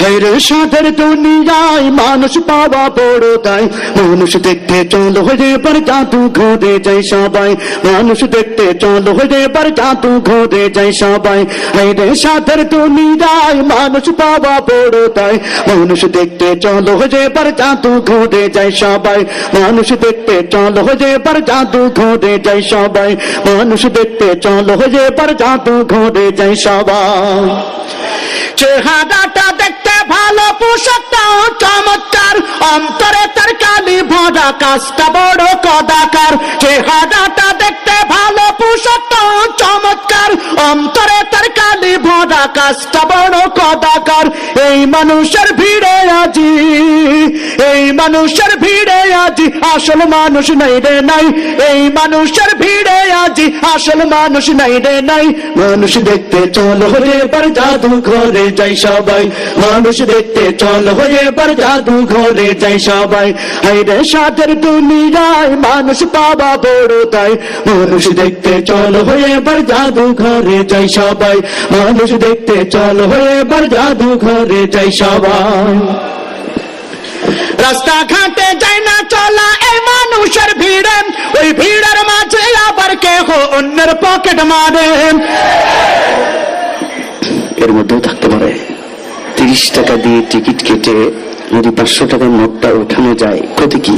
হেরে সাদের দুনিয়ায় মানুষ পাওয়া বড় তাই মানুষ দেখতে চলো হয়ে পর জাদু ঘুরে যায় সবাই। মানুষ দেখতে চলো হয়ে পর জাদু ঘুরে যায় সবাই। হেরে সাদের দুনিয়ায় মানুষ পাওয়া বড় তাই মানুষ দেখতে চলো হয়ে পর জাদু ঘুরে যায় সবাই। মানুষ দেখতে চলো হয়ে পর জাদু ঘুরে যায় সবাই। মানুষ দেখতে চলো হয়ে পর জাদু ঘুরে যায় সবাই। চেহারাটা ভালো পোশাকটাও চমৎকার। অন্তরে তার কালি ভরা কাজটা বড় কদাকার। চেহারাটা দেখতে ভালো পোশাকটাও চমৎকার। অন্তরে তার কালি ভরা কাজটা বড় কদাকার। এই মানুষের ভিড়ে আজি, এই মানুষের ভিড়ে আজি আসল মানুষ নাই রে নাই। এই মানুষের ভিড়ে আজি আসল মানুষ নাই রে নাই। মানুষ দেখতে চলো হয়ে এবার জাদু ঘরে যাই সবাই। মানুষ দেখতে চল হয়ে এবার জাদু ঘরে যাই সবাই। হাইরে সাদের দুনিয়ায় মানুষ পাবা বড় তাই মানুষ দেখতে চল হয়ে এবার জাদু ঘরে যাই সবাই। মানুষ দেখতে চল হয়ে এবার জাদু ঘরে যাই সবাই। রাস্তাঘাটে অন্যের পকেট মারে। এর মধ্যেও থাকতে পারে। তিরিশ টাকা দিয়ে টিকিট কেটে যদি পাঁচশো টাকার নোটটা ওঠানো যায়, ক্ষতি কি?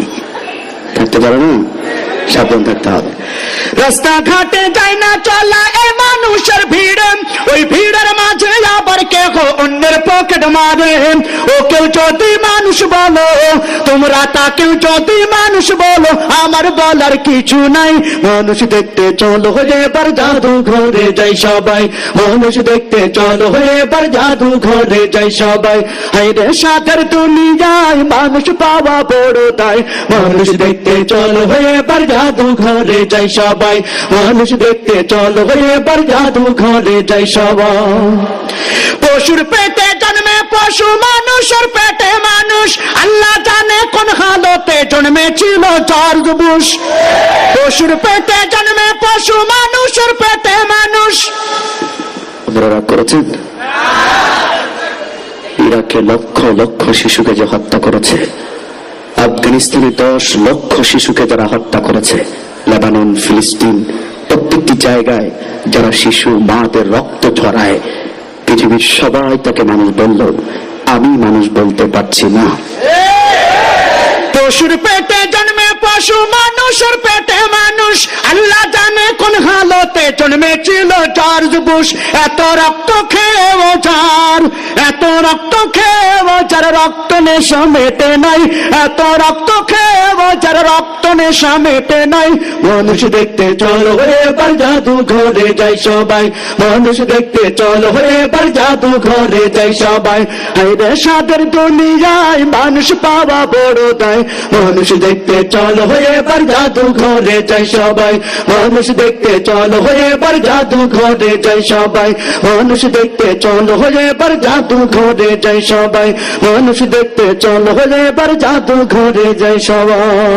থাকতে পারে না? সাবধান থাকতে হবে। রাস্তাঘাটে যাই না চলা এই মানুষের ভিড়ে। ওই ভিড়ের মাঝে আবার কেহ অন্যের পকেট মারে। ও কেউ যদি মানুষ বলো, তোমরা তাকেও যদি মানুষ বলো, আমার বলার কিছু নাই। মানুষ দেখতে চলো, এবার জাদু ঘরে যাই সবাই। মানুষ দেখতে চলো, এবার জাদু ঘরে যাই সবাই। হাইরে দুনিয়ায় মানুষ পাওয়া বড় তাই মানুষ দেখতে চলো, এবার জাদু ঘরে যাই সবাই। মানুষ দেখতে চলো, এবার জাদু ঘরে যাই সবাই। পশুর জন্মে পশু মানুষের পেটে মানুষ। আল্লাহ জানে কোন হালতে জন্মেছিল জর্জ বুশ। পশুর পেটে জন্মে পশু মানুষের পেটে মানুষ। করেছেন? ইরাকে লক্ষ লক্ষ শিশুকে যে হত্যা করেছে। আফগানিস্তানে দশ লক্ষ শিশুকে যারা হত্যা করেছে। লেবানন, ফিলিস্তিন, প্রত্যেকটি জায়গায় যারা শিশু, মাদের রক্ত ঝরায় পৃথিবীর সবাই তাকে মানুষ বলল আমি মানুষ বলতে পারছি না। পশুর পেটে জন্মে পশু মানুষের পেটে মানুষ। আল্লাহ জানে কোন হালতে জন্মেছিল জর্জ বুশ। এত রক্ত খেয়েও যার, এত রক্ত খেয়েও যার, রক্ত নেশা মেটে নাই। এত রক্ত খেয়েও যার, রক্ত নেশা মেটে নাই। মানুষ দেখতে চলো এবার জাদু ঘরে যাই সবাই। মানুষ দেখতে চলো এবার জাদু ঘরে যাই সবাই। হাইরে সাদের দুনিয়ায় মানুষ পাওয়া বড় তাই মানুষ দেখতে চলো এবার জাদু ঘরে যাই সবাই। মানুষ দেখতে চল হয়ে এবার জাদু ঘরে যাই সবাই। মানুষ দেখতে চল হয়ে এবার জাদু ঘরে যাই সবাই। মানুষ দেখতে চল চলো এবার জাদু ঘরে যাই সবাই।